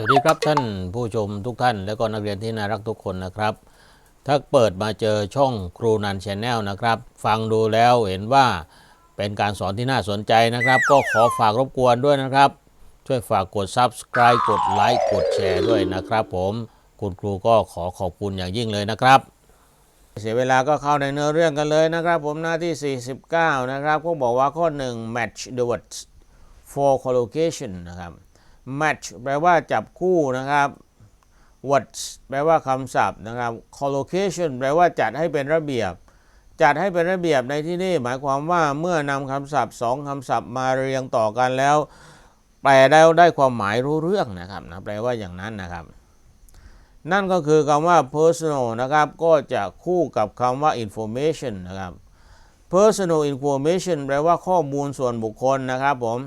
สวัสดีครับท่านผู้ชมทุกท่าน และก็นักเรียนที่น่ารักทุกคนนะครับ ถ้าเปิดมาเจอช่องครูนันชแนลนะครับ ฟังดูแล้วเห็นว่าเป็นการสอนที่น่าสนใจนะครับ ก็ขอฝากรบกวนด้วยนะครับ ช่วยฝากกด Subscribe กดไลค์กดแชร์ด้วยนะครับ ผมคุณครูก็ขอขอบคุณอย่างยิ่งเลยนะครับเสียเวลาก็เข้าในเนื้อเรื่องกันเลยนะครับ ผมหน้าที่ 49 นะครับก็บอกว่าข้อ 1 match the words for collocation นะครับ match แปลว่าจับคู่นะครับ words แปลว่าคำศัพท์นะครับ collocation แปลว่าจัดให้เป็นระเบียบ จัดให้เป็นระเบียบในที่นี่หมายความว่าเมื่อนำคำศัพท์สองคำศัพท์มาเรียงต่อกันแล้ว แปลได้ได้ความหมายรู้เรื่องนะครับนะแปลว่าอย่างนั้นนะครับ นั่นก็คือคำว่า personal นะครับ ก็จะคู่กับคำว่า information นะครับ personal information แปลว่าข้อมูลส่วนบุคคลนะครับผม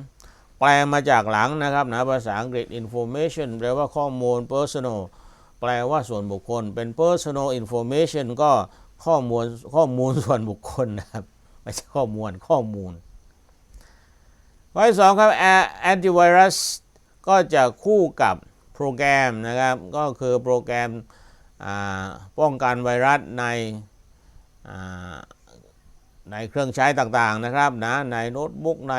แปลมาจากหลังนะครับนะภาษาอังกฤษ information แปลว่าข้อมูล personal แปลว่าส่วนบุคคล เป็น personal information ก็ข้อมูลข้อมูลส่วนบุคคลนะครับไม่ใช่ข้อมูลข้อมูลข้อที่สองครับ anti virus ก็จะคู่กับโปรแกรมนะครับ ก็คือโปรแกรมป้องกันไวรัสในในเครื่องใช้ต่างๆนะครับนะในโน้ตบุ๊กใน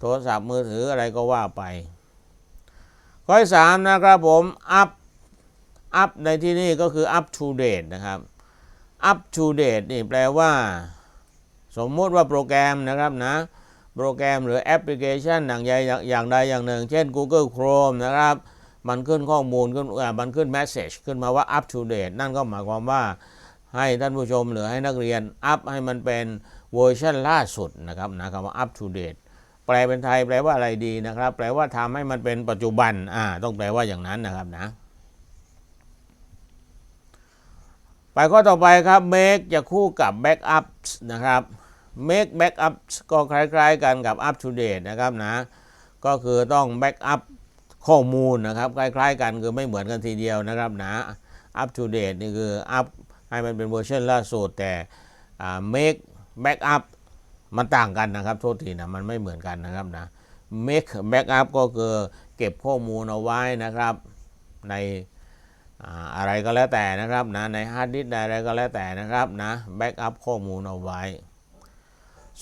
โทรศัพท์มือถืออะไรก็ว่าไป ข้อที่สามนะครับผม up up ในที่นี่ก็คือ up to date นะครับ up to date นี่แปลว่า สมมุติว่าโปรแกรมนะครับนะโปรแกรมหรือแอปพลิเคชันอย่างใดอย่างใดอย่างหนึ่ง เช่น Google Chrome นะครับ มันขึ้นข้อมูลขึ้นมันขึ้น message ขึ้นมาว่า up to date นั่นก็หมายความว่าให้ท่านผู้ชมหรือให้นักเรียนอัพให้มันเป็นเวอร์ชันล่าสุดนะครับนะคำว่า up to date แปลเป็นไทยแปลว่าอะไรดีนะครับ แปลว่าทำให้มันเป็นปัจจุบันอ่าต้องแปลว่าอย่างนั้นนะครับนะ ไปข้อต่อไปครับ make จะคู่กับ backup นะครับ make backup ก็คล้ายๆกันกับ up to date นะครับนะ ก็คือต้อง backup ข้อมูลนะครับ คล้ายๆ กันคือไม่เหมือนกันทีเดียวนะครับนะ up to date นี่คือ up ให้มันเป็นเวอร์ชันล่าสุดแต่ make backup มันต่างกันนะครับ โทษทีนะ มันไม่เหมือนกันนะครับนะ make backup ก็คือเก็บข้อมูลเอาไว้นะครับ ในอะไรก็แล้วแต่นะครับนะในฮาร์ดดิสก์อะไรก็แล้วแต่นะครับนะแบ็กอัพข้อมูลเอาไว้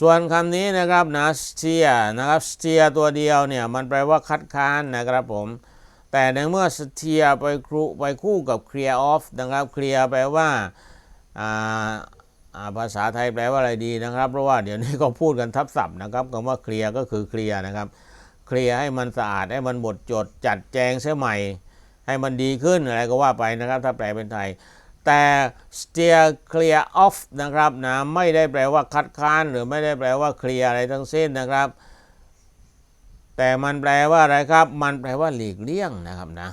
ส่วนคำนี้นะครับนะ steer นะครับ steer ตัวเดียวเนี่ยมันแปลว่าคัดค้านนะครับผมแต่ในเมื่อ steer ไปครูไปคู่กับ clear off นะครับ clear แปลว่า ภาษาไทยแปลว่าอะไรดีนะครับ เพราะว่าเดี๋ยวนี้ก็พูดกันทับศัพท์นะครับคำว่า clear ก็คือ clear นะครับ เคลียร์ให้มันสะอาดให้มันบดจดจัดแจงเสียใหม่ ให้มันดีขึ้นอะไรก็ว่าไปนะครับ ถ้าแปลเป็นไทย แต่ steer clear off นะครับนะไม่ได้แปลว่าคัดค้านหรือไม่ได้แปลว่าเคลียร์อะไรทั้งสิ้นนะครับ แต่มันแปลว่าอะไรครับ มันแปลว่าหลีกเลี่ยงนะครับนะ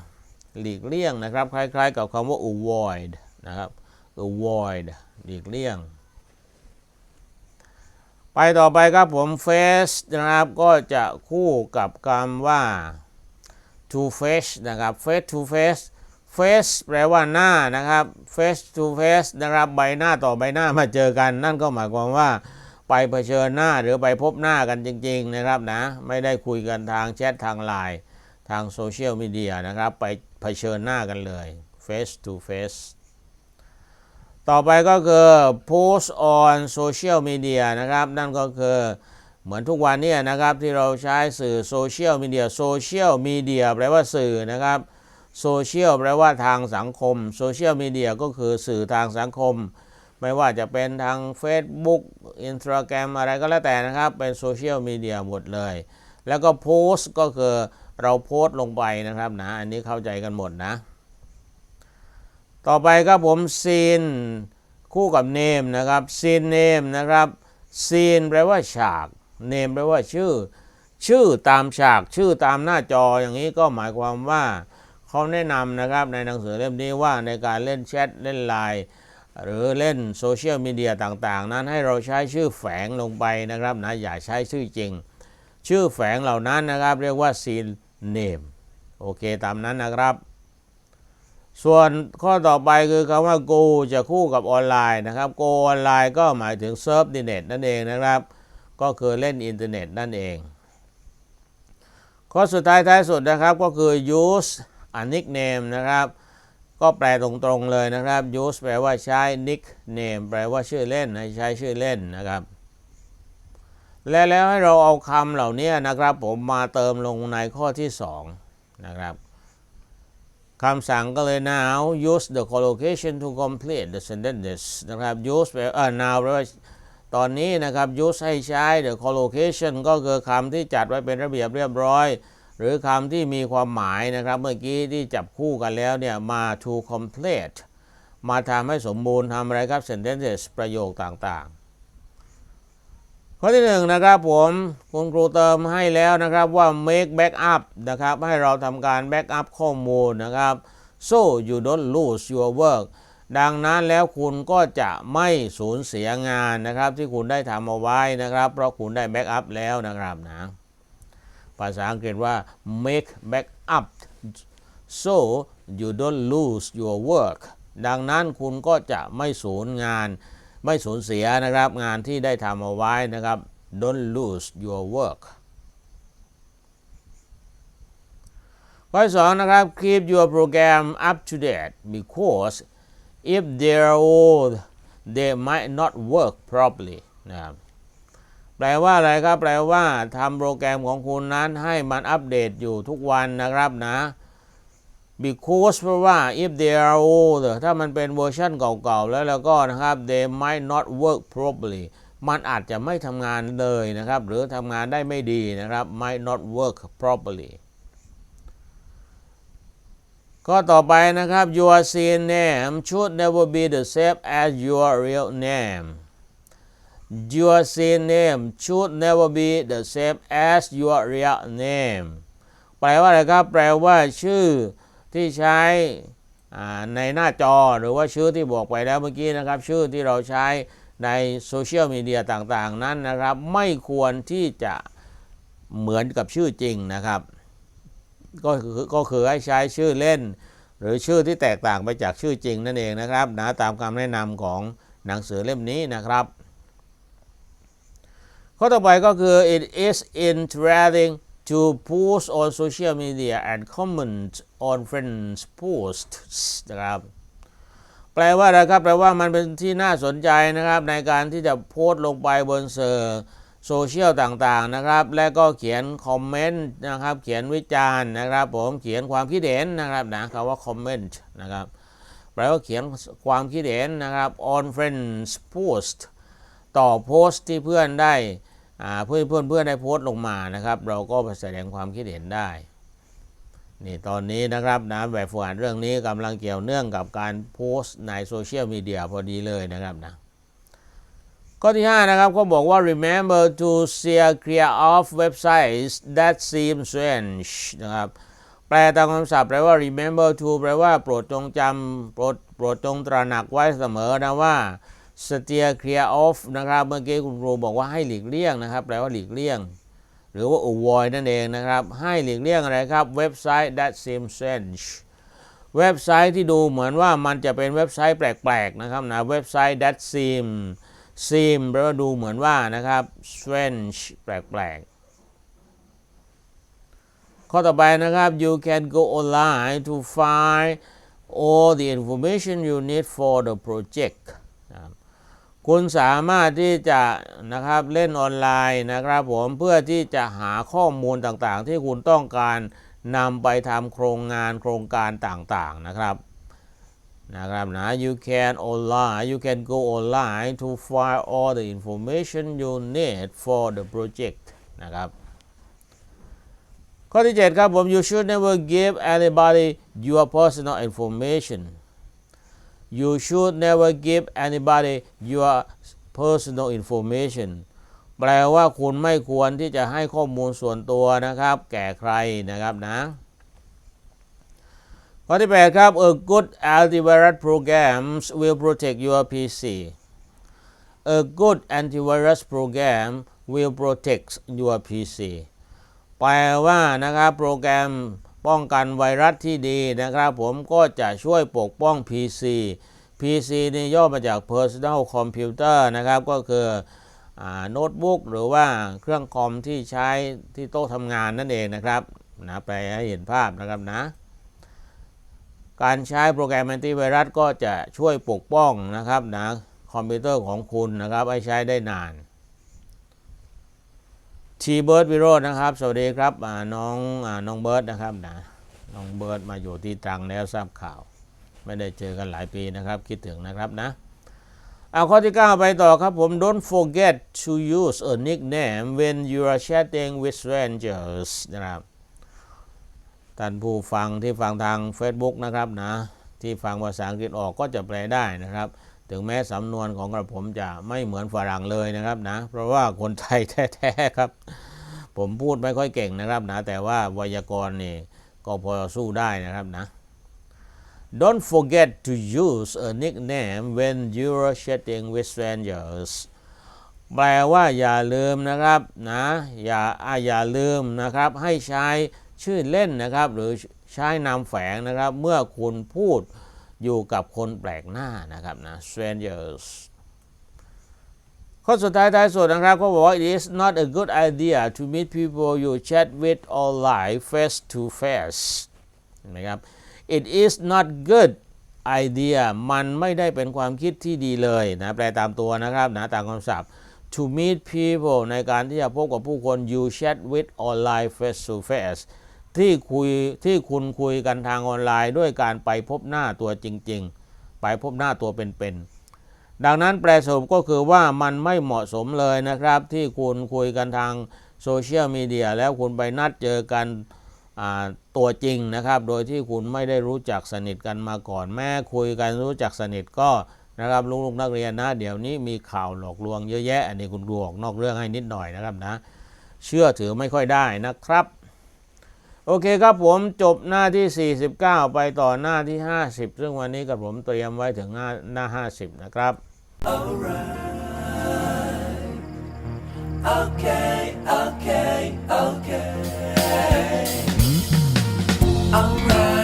หลีกเลี่ยงนะครับ คล้าย ๆ กับคำว่า avoid นะครับ avoid หลีกเลี่ยง ไปต่อไปครับผม face นะครับก็จะคู่กับคำว่า to face นะครับ face to face face แปลว่าหน้านะครับ face to face นะครับใบหน้าต่อใบหน้ามาเจอกัน นั่นก็หมายความว่าไปเผชิญหน้าหรือไปพบหน้ากันจริง ๆ นะครับนะ ไม่ได้คุยกันทางแชททางไลน์ทางโซเชียลมีเดียนะครับ ไปเผชิญหน้ากันเลย face to face ต่อไปก็คือ post on social media นะครับ นั่นก็คือเหมือนทุกวันนี้นะครับที่เราใช้สื่อโซเชียลมีเดียโซเชียลมีเดียแปลว่าสื่อนะครับโซเชียลแปลว่าทางสังคมโซเชียลมีเดียก็คือสื่อทางสังคม ไม่ว่าจะเป็นทาง Facebook Instagram อะไรก็แล้วแต่นะครับ เป็นโซเชียลมีเดียหมดเลย แล้วก็โพสต์ก็คือเราโพสต์ลงไปนะครับนะ อันนี้เข้าใจกันหมดนะ ต่อไปครับผม scene คู่กับ name นะครับ scene name นะครับ scene แปลว่าฉาก name แปลว่าชื่อ ชื่อตามฉากชื่อตามหน้าจออย่างนี้ก็หมายความว่าเขาแนะนำนะครับในหนังสือเล่มนี้ว่าในการเล่นแชทเล่นไลน์หรือเล่นโซเชียลมีเดียต่างๆ นั้นให้เราใช้ชื่อแฝงลงไปนะครับนะอย่าใช้ชื่อจริง ชื่อแฝงเหล่านั้นนะครับ เรียกว่า scene name โอเคตามนั้นนะครับ ส่วนข้อต่อไปคือคำว่า go จะคู่กับออนไลน์นะครับ go ออนไลน์ก็หมายถึง surf the net นั่นเองนะครับ ก็คือเล่นอินเทอร์เน็ตนั่นเอง ข้อสุดท้ายท้ายสุดนะครับก็คือ use a nickname นะครับ ก็แปลตรงๆเลยนะครับ use แปลว่าใช้ nickname แปลว่าชื่อเล่นให้ใช้ชื่อเล่นนะครับ และแล้วให้เราเอาคำเหล่านี้นะครับ ผมมาเติมลงในข้อที่ 2 นะครับ คำสั่งก็เลย now use the collocation to complete the sentences นะครับ use แปลเอ่อ now แปลว่าตอนนี้นะครับ use ให้ใช้ the collocation ก็คือคำที่จัดไว้เป็นระเบียบเรียบร้อย หรือคำที่มีความหมายนะครับ เมื่อกี้ที่จับคู่กันแล้วเนี่ย มา to complete มาทำให้สมบูรณ์ทำอะไรครับ sentences ประโยคต่างๆ ข้อที่หนึ่งนะครับผมคุณครูเติมให้แล้วนะครับว่า make backup นะครับให้เราทำการ backup ข้อมูลนะครับ so you don't lose your work ดังนั้นแล้วคุณก็จะไม่สูญเสียงานนะครับ ที่คุณได้ทำเอาไว้นะครับ เพราะคุณได้ backup แล้วนะครับนะภาษาอังกฤษว่า make backup so you don't lose your work ดังนั้นคุณก็จะไม่สูญงาน ไม่สูญเสียนะครับ งานที่ได้ทำเอาไว้นะครับ don't lose your work ข้อสองนะครับ keep your program up to date because if they're old they might not work properly นะครับแปลว่าอะไรครับ แปลว่าทำโปรแกรมของคุณนั้นให้มันอัปเดตอยู่ทุกวันนะครับนะ because เพราะว่า if they are old ถ้ามันเป็นเวอร์ชันเก่าๆ แล้วแล้วก็นะครับ they might not work properly มันอาจจะไม่ทำงานเลยนะครับ หรือทำงานได้ไม่ดีนะครับ might not work properly ก็ต่อไปนะครับ your scene name should never be the same as your real name Your scene name should never be the same as your real name แปลว่าอะไรครับ แปลว่าชื่อ ที่ใช้ในหน้าจอหรือว่าชื่อที่บอกไปแล้วเมื่อกี้นะครับ ชื่อที่เราใช้ในโซเชียลมีเดียต่างๆ นั้นนะครับ ไม่ควรที่จะเหมือนกับชื่อจริงนะครับ ก็คือก็คือให้ใช้ชื่อเล่น หรือชื่อที่แตกต่างไปจากชื่อจริงนั่นเองนะครับนะตามคำแนะนำของหนังสือเล่มนี้นะครับข้อต่อไปก็คือ it is interesting to post on social media and comment on friends posts นะครับ แปลว่าอะไรครับ แปลว่ามันเป็นที่น่าสนใจนะครับ ในการที่จะโพสต์ลงไปบนเสื่อโซเชียลต่างๆนะครับ และก็เขียนคอมเมนต์นะครับ เขียนวิจารณ์นะครับ ผมเขียนความคิดเห็นนะครับนะคำว่าคอมเมนต์นะครับแปลว่าเขียนความคิดเห็นนะครับ on friends post ต่อโพสต์ที่เพื่อนได้ เพื่อนเพื่อนเพื่อนได้โพสต์ลงมานะครับ เราก็แสดงความคิดเห็นได้นี่ตอนนี้นะครับนะแบบฝึกหัดเรื่องนี้กำลังเกี่ยวเนื่องกับการโพสต์ในโซเชียลมีเดียพอดีเลยนะครับนะข้อที่ 5 นะครับก็บอกว่า remember to steer clear of websites that seem strange นะครับแปลตามคำศัพท์แปลว่า remember to แปลว่าโปรดจงจำโปรดโปรดจงตระหนักไว้เสมอนะว่า steer clear of นะครับเมื่อกี้คุณครูบอกว่าให้หลีกเลี่ยงนะครับแปลว่าหลีกเลี่ยง หรือว่า avoid นั่นเองนะครับ ให้หลีกเลี่ยงอะไรครับเว็บไซต์ that seems strange เว็บไซต์ที่ดูเหมือนว่ามันจะเป็นเว็บไซต์แปลกๆนะครับนะเว็บไซต์ that seem seem แปลว่าดูเหมือนว่านะครับ strange แปลกๆข้อต่อไปนะครับ you can go online to find all the information you need for the project คุณสามารถที่จะนะครับเล่นออนไลน์นะครับผมเพื่อที่จะหาข้อมูลต่างๆ ที่คุณต้องการนำไปทำโครงงานโครงการต่างๆนะครับนะครับนะ you can online you can go online to find all the information you need for the project นะครับข้อที่ 7 ครับผม you should never give anybody your personal information you should never give anybody your personal information แปลว่าคุณไม่ควรที่จะให้ข้อมูลส่วนตัวนะครับ แก่ใครนะครับนะข้อที่ 8 ครับ a good antivirus programs will protect your PC a good antivirus program will protect your PC แปลว่านะครับโปรแกรม ป้องกันไวรัสที่ดีนะครับ ผมก็จะช่วยปกป้อง PC PC นี่ย่อมาจาก Personal Computer นะครับ ก็คือโน้ตบุ๊กหรือว่าเครื่องคอมที่ใช้ที่โต๊ะทำงานนั่นเองนะครับนะแปให้เห็นภาพนะครับนะ การใช้โปรแกรมแอนตี้ไวรัสก็จะช่วยปกป้องนะครับนะคอมพิวเตอร์ของคุณนะครับให้ใช้ได้นาน ทีเบิร์ดวิโรจน์นะครับ สวัสดีครับน้องน้องเบิร์ดนะครับนะน้องเบิร์ดมาอยู่ที่ตรังแล้วทราบข่าว ไม่ได้เจอกันหลายปีนะครับ คิดถึงนะครับนะเอาข้อที่ 9 ไปต่อครับผม don't forget to use a nickname when you are chatting with strangers นะครับท่านผู้ฟังที่ฟังทาง Facebook นะครับนะที่ฟังภาษาอังกฤษออกก็จะแปลได้นะครับ ถึงแม้สำนวนของกระผมจะไม่เหมือนฝรั่งเลยนะครับนะ เพราะว่าคนไทยแท้ๆครับ ผมพูดไม่ค่อยเก่งนะครับนะ แต่ว่าไวยากรณ์นี่ก็พอสู้ได้นะครับนะ Don't forget to use a nickname when you're chatting with strangers แปลว่าอย่าลืมนะครับนะอย่าอ่าอย่าลืมนะครับ ให้ใช้ชื่อเล่นนะครับ หรือใช้นามแฝงนะครับ เมื่อคุณพูด อยู่กับคนแปลกหน้านะครับนะ strangers ข้อสุดท้ายท้ายสุดนะครับเขาบอกว่า it is not a good idea to meet people you chat with online face to face นไหมครับ it is not good idea มันไม่ได้เป็นความคิดที่ดีเลยนะแปลตามตัวนะครับนะตามคำศัพท์ to meet people ในการที่จะพบกับผู้คน you chat with online face to face ที่คุยที่คุณคุยกันทางออนไลน์ ด้วยการไปพบหน้าตัวจริง ๆ ไปพบหน้าตัวเป็นๆดังนั้นแปลสรุปก็คือว่ามันไม่เหมาะสมเลยนะครับ ที่คุณคุยกันทางโซเชียลมีเดียแล้วคุณไปนัดเจอกันตัวจริงนะครับ โดยที่คุณไม่ได้รู้จักสนิทกันมาก่อน แม้คุยกันรู้จักสนิทก็นะครับลูกๆนักเรียนนะ เดี๋ยวนี้มีข่าวหลอกลวงเยอะแยะ อันนี้คุณกลัวออกนอกเรื่องให้นิดหน่อยนะครับนะ เชื่อถือไม่ค่อยได้นะครับ โอเคครับผมจบหน้าที่ 49 ไปต่อหน้าที่ 50 ซึ่งวันนี้กับผมเตรียมไว้ถึงหน้าหน้า 50 นะครับ Alright Okay Okay Okay Alright